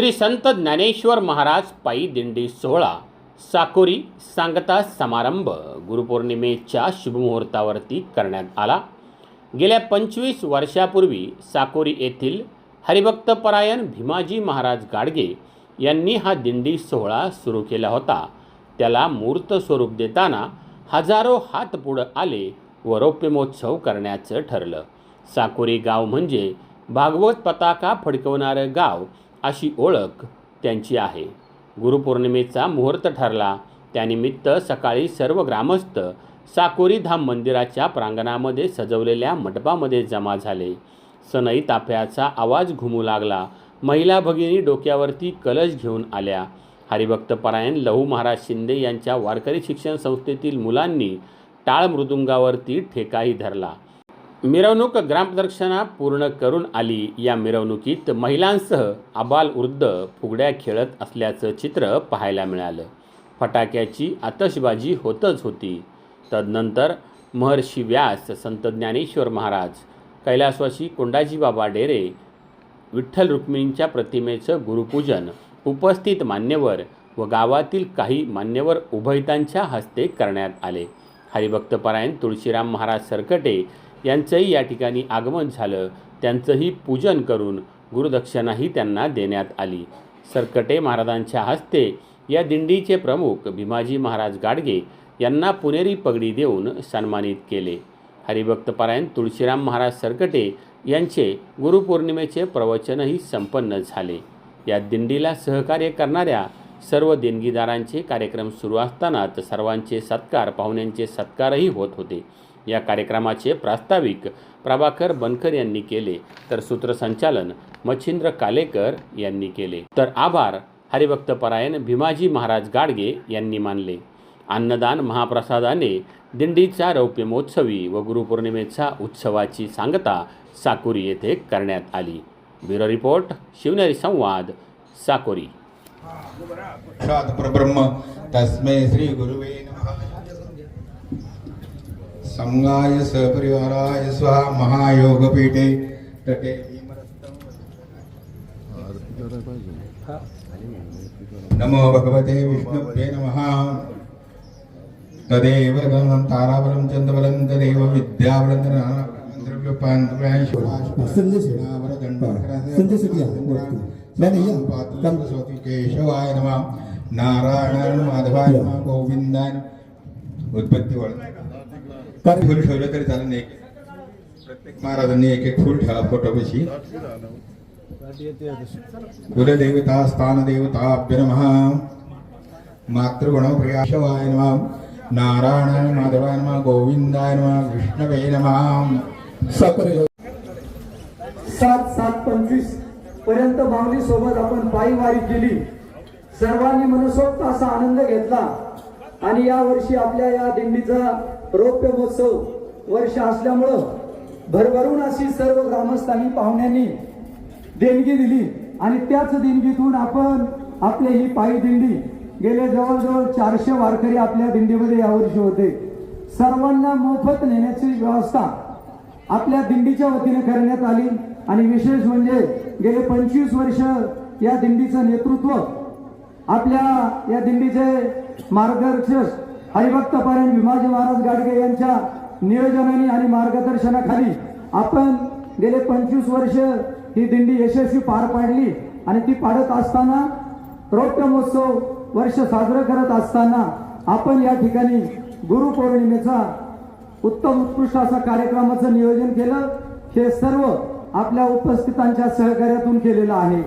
श्री संत ज्ञानेश्वर महाराज पायी दिंडी सोहळा. साकोरी सांगता समारंभ गुरुपौर्णिमेच्या शुभमुहूर्तावरती करण्यात आला. गेल्या पंचवीस वर्षापूर्वी साकोरी येथील हरिभक्तपरायण भीमाजी महाराज गाडगे यांनी हा दिंडी सोहळा सुरू केला होता. त्याला मूर्त स्वरूप देताना हजारो हात पुढं आले व रौप्यमोत्सव करण्याचं ठरलं. साकोरी गाव म्हणजे भागवत पताका फडकवणारं गाव अशी ओळख त्यांची आहे. गुरुपौर्णिमेचा मुहूर्त ठरला. त्यानिमित्त सकाळी सर्व ग्रामस्थ साकोरी धाम मंदिराच्या प्रांगणामध्ये सजवलेल्या मंडपामध्ये जमा झाले. सनई ताफ्याचा आवाज घुमू लागला. महिला भगिनी डोक्यावरती कलश घेऊन आल्या. हरिभक्तपरायण लहू महाराज शिंदे यांच्या वारकरी शिक्षण संस्थेतील मुलांनी टाळ मृदुंगावरती ठेकाही धरला. मिरवणूक ग्रामदर्शना पूर्ण करून आली. या मिरवणुकीत महिलांसह आबाल वृद्ध फुगड्या खेळत असल्याचं चित्र पाहायला मिळालं. फटाक्याची आतषबाजी होतच होती. तदनंतर महर्षी व्यास संत ज्ञानेश्वर महाराज कैलासवासी कोंडाजी बाबा डेरे विठ्ठल रुक्मिणींच्या प्रतिमेचं गुरुपूजन उपस्थित मान्यवर व गावातील काही मान्यवर उभयतांच्या हस्ते करण्यात आले. हरिभक्तपरायण तुळशीराम महाराज सरकटे यांचंही या ठिकाणी आगमन झालं. त्यांचंही पूजन करून गुरुदक्षिणाही त्यांना देण्यात आली. सरकटे महाराजांच्या हस्ते या दिंडीचे प्रमुख भीमाजी महाराज गाडगे यांना पुणेरी पगडी देऊन सन्मानित केले. हरिभक्तपरायण तुळशीराम महाराज सरकटे यांचे गुरुपौर्णिमेचे प्रवचनही संपन्न झाले. या दिंडीला सहकार्य करणाऱ्या सर्व देणगीदारांचे कार्यक्रम सुरू असतानाच सर्वांचे सत्कार पाहुण्यांचे सत्कारही होत होते. या कार्यक्रमाचे प्रास्ताविक प्रभाकर बनकर यांनी केले तर सूत्रसंचालन मच्छिंद्र कालेकर यांनी केले. तर आभार हरिभक्तपरायण भीमाजी महाराज गाडगे यांनी मानले. अन्नदान महाप्रसादाने दिंडीचा रौप्य महोत्सवी व गुरुपौर्णिमेचा उत्सवाची सांगता साकोरी येथे करण्यात आली. ब्युरो रिपोर्ट शिवनेरी संवाद साकोरी. परब्रह्म. तस्मै श्री गुरुवे സംഘായ സഹപരിവാരായ സ്വ മഹായോഗപീഠേ തട്ടേ നമോ ഭഗവതേ വിഷ്ണുഭ്യേ നമ തദേവ താരാബലം ചന്ദ്രബലം തദൈവ വിദ്യാബലം നാരായണ മാധവായ ഗോവിന്ദൻ ഉത്പത്തി വളർന്നു फुल ठेवलं तरी चालेल. एक प्रत्येक महाराजांनी एक एक फुल ठेवा फोटोपाशी कुलदेवता स्थानदेवता नमः. मातृगुणप्रियाशवाय नमः. नारायणाय माधवाय नमः गोविंदाय नमः विष्णवे नमः. साखरे सात सात पंचवीसपर्यंत भावनी सोबत आपण पायी वारी केली सर्वांनी मनसोक्त असा आनंद घेतला. आणि या वर्षी आपल्या या दिंडीचा रौप्य महोत्सव वर्ष असल्यामुळं भरभरून अशी सर्व ग्रामस्थांनी पाहुण्यांनी देणगी दिली. आणि त्याच देणगीतून आपण आपली ही पायी दिंडी गेले जवळजवळ चारशे वारकरी आपल्या दिंडीमध्ये यावर्षी होते. सर्वांना मोफत नेण्याची व्यवस्था आपल्या दिंडीच्या वतीने करण्यात आली. आणि विशेष म्हणजे गेले पंचवीस वर्ष या दिंडीचं नेतृत्व आपल्या या दिंडीचे मार्गदर्शक हरिभक्तपरायण भीमाजी महाराज गाडगे यांच्या नियोजनाने आणि मार्गदर्शनाखाली आपण गेले पंचवीस वर्ष ही दिंडी यशस्वी पार पाडली आणि ती पाडत असताना रौप्य महोत्सव वर्ष साजरं करत असताना आपण या ठिकाणी गुरुपौर्णिमेचा उत्तम उत्कृष्ट असा कार्यक्रमाचं नियोजन केलं. हे सर्व आपल्या उपस्थितांच्या सहकार्यातून केलेलं आहे.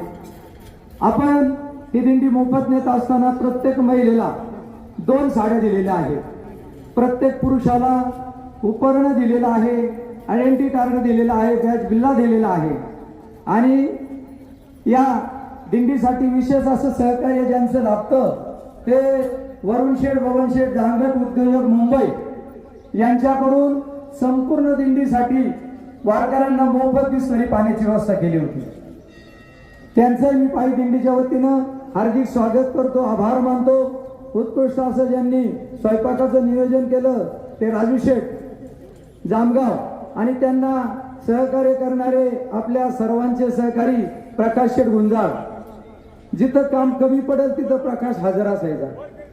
आपण ही दिंडी मोफत नेत असताना प्रत्येक महिलेला दोन साड्या दिलेल्या आहेत. प्रत्येक पुरुषाला उपकरण दिलेलं आहे आयडेंटिटी कार्ड दिलेलं आहे बॅच बिल्ला दिलेला आहे. आणि या दिंडीसाठी विशेष असं सहकार्य ज्यांचं लाभतं ते वरुण शेठ बबन शेठ जांगट उद्योजक मुंबई यांच्याकडून संपूर्ण दिंडीसाठी वारकऱ्यांना मोफत बिस्लरी पाण्याची व्यवस्था केली होती. त्यांचं मी पायी दिंडीच्या वतीनं हार्दिक स्वागत करतो आभार मानतो. उत्कृष्ट असं ज्यांनी स्वयंपाकाचं नियोजन केलं ते राजू शेठ जामगाव. आणि त्यांना सहकार्य करणारे आपल्या सर्वांचे सहकारी प्रकाश शेठ गुंजाळ. जिथं काम कमी पडेल तिथं प्रकाश हजर असायचा.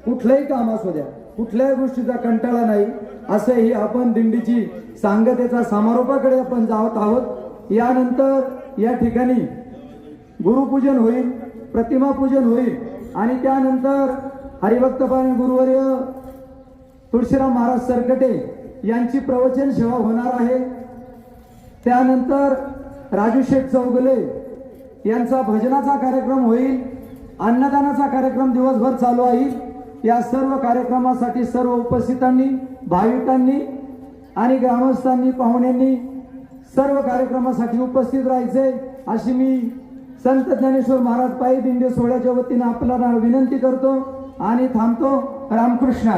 कुठलंही काम असू द्या कुठल्याही गोष्टीचा कंटाळा नाही. असं ही आपण दिंडीची सांगतेचा समारोपाकडे आपण जात आहोत. यानंतर या ठिकाणी गुरुपूजन होईल. प्रतिमा पूजन होईल. आणि त्यानंतर हरिभक्तपाणी गुरुवर्य तुळशीराम महाराज सरकटे यांची प्रवचन सेवा होणार आहे. त्यानंतर राजू शेठ चौगले यांचा भजनाचा कार्यक्रम होईल. अन्नदानाचा कार्यक्रम दिवसभर चालू आहे. या सर्व कार्यक्रमासाठी सर्व उपस्थितांनी भाविकांनी आणि ग्रामस्थांनी पाहुण्यांनी सर्व कार्यक्रमासाठी उपस्थित राहायचे अशी मी संत ज्ञानेश्वर महाराज पायी दिंडे सोहळ्याच्या वतीने आपल्याला विनंती करतो आणि थांबतो रामकृष्ण